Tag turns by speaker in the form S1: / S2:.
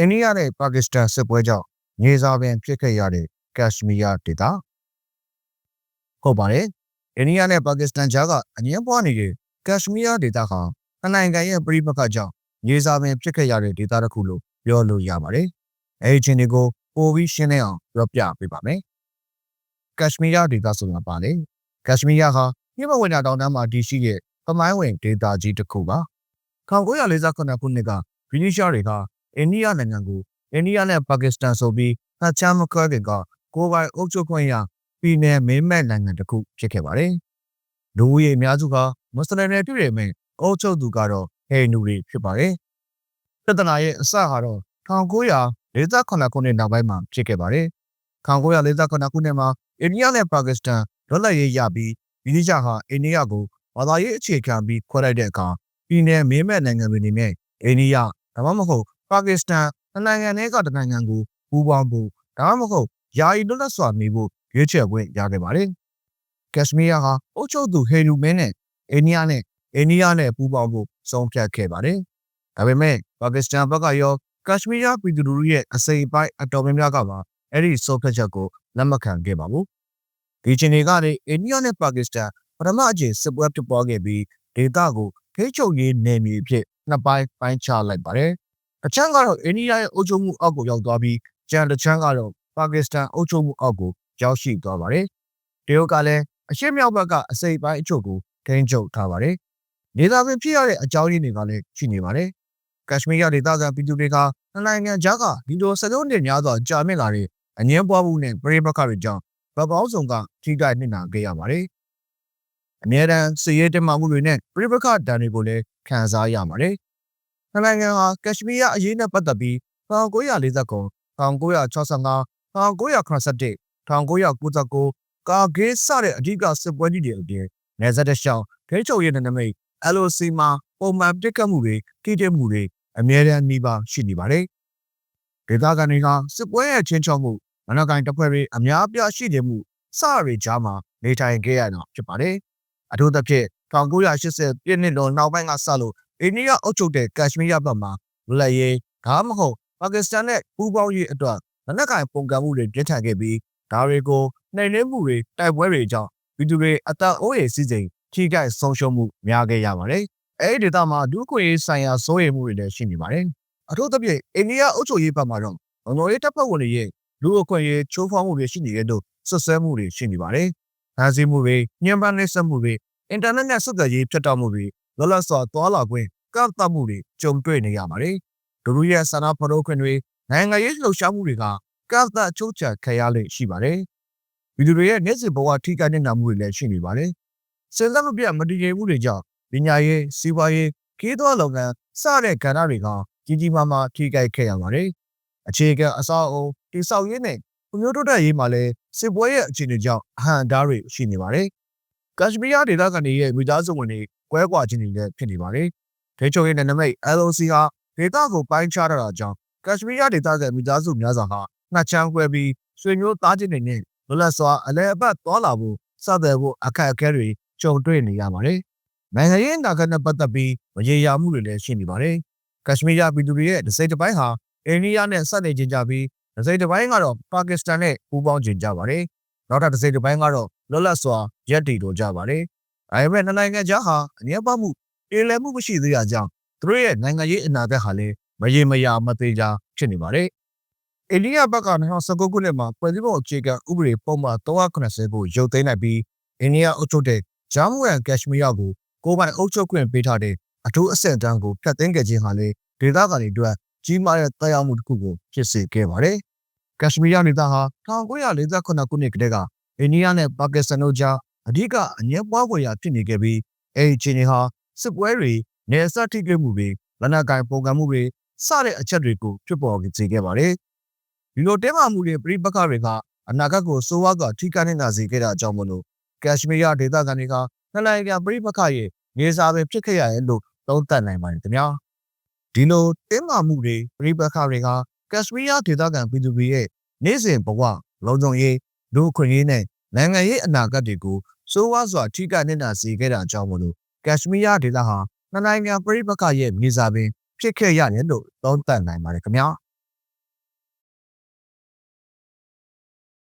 S1: အိန္ဒိယနဲ့ပါကစ္စတန်စစ်ပွဲကြောင့်နေစာပင်ဖြစ်ခဲ့ရတဲ့ကက်ရှမီးယားဒေသဟုတ်ပါတယ်အိန္ဒိယနဲ့ပါကစ္စတန်ကြားကအငင်းပွားနေတဲ့ကက်ရှမီးယားဒေသဟာနှစ်နိုင်ငံရဲ့ပြည်ပခတ်ကြောင့်နေစာပင်ဖြစ်ခဲ့ရတဲ့ဒေသတစ်ခုလို့ပြောလို့ရပါတယ်အဲဒီချင်းတွေကိုပိုပြီးရှင်းလင်းအောင်ပြောပြပေးပါမယ်ကက်ရှမီးယားဒေသဆိုတာပါလေကက်ရှမီးယားဟာမြစ်မဝင်တာတောင်တန်းမှာတည်ရှိတဲ့သမိုင်းဝင်ဒေသကြီးတစ်ခုပါ1948ခုနှစ်ကဗြိတိရှတွေက အိန္ဒိယနိုင်ငံကိုအိန္ဒိယနဲ့ပါကစ္စတန်ဆိုပြီးနှစ်ချမ်းမခွဲခင်ကကိုယ်ပိုင်အုပ်ချုပ်ခွင့်ရပြည်내မင်းမဲ့နိုင်ငံတစ်ခုဖြစ်ခဲ့ပါတယ်။လူဦးရေအများစုကမွတ်စလင်တွေတွေ့ရမယ်အုပ်ချုပ်သူကတော့ဟိန္ဒူတွေဖြစ်ပါတယ်။ပြဿနာရဲ့အစကတော့1948ခုနှစ်နောက်ပိုင်းမှာဖြစ်ခဲ့ပါတယ်။1948ခုနှစ်မှာအိန္ဒိယနဲ့ပါကစ္စတန်လွတ်လပ်ရေးရပြီးဒီနေ့ကျဟာအိန္ဒိယကိုဘာသာရေးအခြေခံပြီးခွဲလိုက်တဲ့အခါပြည်내မင်းမဲ့နိုင်ငံတွေနေနဲ့အိန္ဒိယဒါမှမဟုတ် ပါကစ္စတန်နိုင်ငံတွေကတနိုင်ငံကိုပူးပေါင်းဖို့ဒါမှမဟုတ်ယာယီလွတ်လပ်စွာနေဖို့ရွေးချယ်ခွင့်ရခဲ့ပါတယ်။ကက်ရှမီးယားဟာအုပ်ချုပ်သူဟေလူမင်းနဲ့အိန္ဒိယနဲ့အိန္ဒိယနဲ့ပူးပေါင်းဖို့ဆုံးဖြတ်ခဲ့ပါတယ်။ဒါပေမဲ့ပါကစ္စတန်ဘက်ကရောကက်ရှမီးယားပြည်သူလူထုရဲ့အစိပ်ပိုင်းအတော်များများကပါအဲ့ဒီဆုံးဖြတ်ချက်ကိုလက်မခံခဲ့ပါဘူး။ဒီချိန်တွေကလည်းအိန္ဒိယနဲ့ပါကစ္စတန်ပထမအကြိမ်စစ်ပွဲဖြစ်ပွားခဲ့ပြီးဒေသကိုဖိတ်ချုပ်ရေးနယ်မြေဖြစ်နှစ်ပိုင်းပိုင်းခြားလိုက်ပါတယ်။ အချမ်းကတော့အိန္ဒိယရဲ့အုပ်ချုပ်မှုအောက်ကိုရောက်သွားပြီးကျန်တစ်ချမ်းကတော့ပါကစ္စတန်အုပ်ချုပ်မှုအောက်ကိုရောက်ရှိသွားပါတယ်။တရုတ်ကလည်းအရှေ့မြောက်ဘက်ကအစိပ်ပိုင်းအချို့ကိုထိန်းချုပ်ထားပါတယ်။နေသားပင်ဖြစ်ရတဲ့အကြောင်းရင်းတွေကလည်းရှိနေပါတယ်။ကက်ရှမီးယားဒေသခံပြည်သူတွေကနိုင်ငံခြားကဒီလိုစလုံးတင်များစွာကြာမြင့်လာတဲ့အငင်းပွားမှုနဲ့ပြည်ပခါတွေကြောင့်ဗကောင်းဆောင်ကထိခိုက်နှိမ့်နာခဲ့ရပါတယ်။အများတန်းစီရဲတင်မာမှုတွေနဲ့ပြည်ပခါတန်တွေကိုလည်းခံစားရပါတယ်။ နိုင်ငံဟာကက်ရှမီးယားအရေးနဲ့ပတ်သက်ပြီး1949 1965 1981 1999ကာဂေးစတဲ့အဓိကစစ်ပွဲကြီးတွေအပြင်နေဆက်တဲ့ရှောင်းဂိတ်ချုပ်ရဲ့နမိတ် LOC မှာပုံမှန်ပြစ်ကတ်မှုတွေထိတဲ့မှုတွေအများရန်နှီးပါရှိနေပါတယ်။ဒေသခံတွေကစစ်ပွဲရဲ့ချင်းချောက်မှုမနက်ကိုင်တပ်ဖွဲ့တွေအများပြရှိနေမှုစရကြားမှာနေထိုင်ခဲ့ရတာဖြစ်ပါတယ်။အထူးသဖြင့်1980ပြည့်နှစ်လုံးနောက်ပိုင်းကစလို့ အိန္ဒိယအုပ်ချုပ်တဲ့ကက်ရှမီးယားဘက်မှာလွတ်ရေးဒါမှမဟုတ်ပါကစ္စတန်နဲ့ပူးပေါင်းရေးအတွက်လက်နက်ကင်ပုံကံမှုတွေပြင်းထန်ခဲ့ပြီးဒါတွေကိုနှိမ်နင်းမှုတွေတိုက်ပွဲတွေကြောင့်ပြည်သူတွေအသက်အိုးအိမ်စီးစိမ်ထိခိုက်ဆုံးရှုံးမှုများခဲ့ရပါတယ်။အဲဒီဒေသမှာဒုခွေရေးဆိုင်ရာစိုးရိမ်မှုတွေလည်းရှိနေပါတယ်။အထူးသဖြင့်အိန္ဒိယအုပ်ချုပ်ရေးဘက်မှာတော့လုံခြုံရေးတပ်ဖွဲ့ဝင်တွေရဲ့လူအခွင့်အရေးချိုးဖောက်မှုတွေရှိနေတဲ့လို့ဆွဆွဲမှုတွေရှိနေပါတယ်။ဒါစီမှုတွေညှဉ်းပန်းနှိပ်စက်မှုတွေအင်တာနက်နဲ့ဆက်သွယ်ရေးဖြတ်တောက်မှုတွေ လောလောဆယ်သွားလာခွင့်ကန့်သတ်မှုတွေကြုံတွေ့နေရပါတယ်။လူလူရဲ့ဆန္ဒဖော်ထုတ်ခွင့်တွေနိုင်ငံရေးလှုပ်ရှားမှုတွေကကန့်သတ်ချုပ်ချယ်ခံရလေရှိပါတယ်။ဗီဒီယိုတွေရဲ့မျက်စိဘဝထိခိုက်နေတာမှုတွေလည်းရှိနေပါတယ်။စဉ်ဆက်မပြတ်မတည်ငြိမ်မှုတွေကြောင့်ပညာရေးစီးပွားရေးခေးသောလုပ်ငန်းစတဲ့ကဏ္ဍတွေကကြီးကြီးမားမားထိခိုက်ခဲ့ရပါတယ်။အခြေခံအဆောက်အအုံတိဆောက်ရေးနဲ့လူမျိုးတိုးတက်ရေးမှာလည်းစစ်ပွဲရဲ့အခြေအနေကြောင့်အဟန့်အတားတွေရှိနေပါတယ်။ကက်ရှမီးယားဒေသခံတွေရဲ့မိသားစုဝင်တွေ ကွဲကွာခြင်းတွေလည်းဖြစ်နေပါတယ်။ဒေချိုရဲ့နံမိတ် LOC ဟာဒေသကိုပိုင်းခြားတာကြောင့်ကက်ရှမီးယားဒေသကမိသားစုများစွာဟာနှစ်ချမ်းခွဲပြီးဆွေမျိုးသားချင်းတွေနဲ့လွတ်လပ်စွာအလဲအပတ်သွားလာဖို့စတဲ့ဖို့အခက်အခဲတွေကြုံတွေ့နေရပါတယ်။နိုင်ငံရေးအနာဂတ်နဲ့ပတ်သက်ပြီးမရေရာမှုတွေလည်းရှိနေပါတယ်။ကက်ရှမီးယားပြည်သူတွေရဲ့ဒစိတစ်ပိုင်းဟာအိန္ဒိယနဲ့ဆက်နေခြင်းကြပြီးဒစိတစ်ပိုင်းကတော့ပါကစ္စတန်နဲ့ပူးပေါင်းခြင်းကြပါတယ်။နောက်ထပ်ဒစိတစ်ပိုင်းကတော့လွတ်လပ်စွာရက်တည်လို့ကြပါတယ်။ အဲဒါပေမဲ့နိုင်ငံခြားဟာအငြင်းပွားမှုပြေလည်မှုမရှိသေးတာကြောင့်သူတို့ရဲ့နိုင်ငံရေးအနာဂတ်ဟာလည်းမရေမရာမသေးကြဖြစ်နေပါတယ်။အိန္ဒိယဘက်က2019ခုနှစ်မှာပြည်သူ့အခြေခံဥပဒေပုံမှန်380ကိုရုပ်သိမ်းလိုက်ပြီးအိန္ဒိယအုပ်ချုပ်တဲ့ဂျာမူအန်ကက်ရှမီးယားကိုကိုယ်ပိုင်အုပ်ချုပ်ခွင့်ပေးထားတဲ့အထူးအဆင့်တန်းကိုဖျက်သိမ်းခဲ့ခြင်းဟာလေဒေသခံတွေအတွက်ကြီးမားတဲ့တရားမှုတစ်ခုကိုဖြစ်စေခဲ့ပါတယ်။ကက်ရှမီးယားဒေသဟာ1948ခုနှစ်ကတည်းကအိန္ဒိယနဲ့ပါကစ္စတန်တို့ကြား အဓိကအငြင်းပွားဖွယ်ရာဖြစ်နေခဲ့ပြီးအဲဒီအခြေအနေဟာစစ်ပွဲတွေနယ်စပ်ထိတွေ့မှုတွေလက်နက်ကိုင်ပုံကံမှုတွေစတဲ့အချက်တွေကိုဖြစ်ပေါ်စေခဲ့ပါတယ်။ဒီလိုတဲမာမှုတွေပြိပခါတွေကအနာဂတ်ကိုစိုးဝါးကထိခိုက်နေတာစေခဲ့တာကြောင့်မလို့ကက်ရှမီးယားဒေသခံတွေကနှစ်နိုင်ငံပြိပခါရဲ့နေစာပင်ဖြစ်ခဲ့ရတယ်လို့သုံးသပ်နိုင်ပါတယ်ခင်ဗျာ။ဒီလိုတဲမာမှုတွေပြိပခါတွေကကက်ရှမီးယားဒေသခံပြည်သူတွေရဲ့နေ့စဉ်ဘဝလုံခြုံရေးလူခွင့်ရေးနဲ့နိုင်ငံရေးအနာဂတ်တွေကို စိုးဝါးစွာထိခိုက်နေတာစေခဲ့တာကြောင့်မလို့ကက်ရှမီးယားဒေသဟာနှစ်နိုင်ငံပြိပခါရဲ့မြေစာပင်ဖြစ်ခဲ့ရတယ်လို့သုံးသပ်နိုင်ပါတယ်ခင်ဗျာ။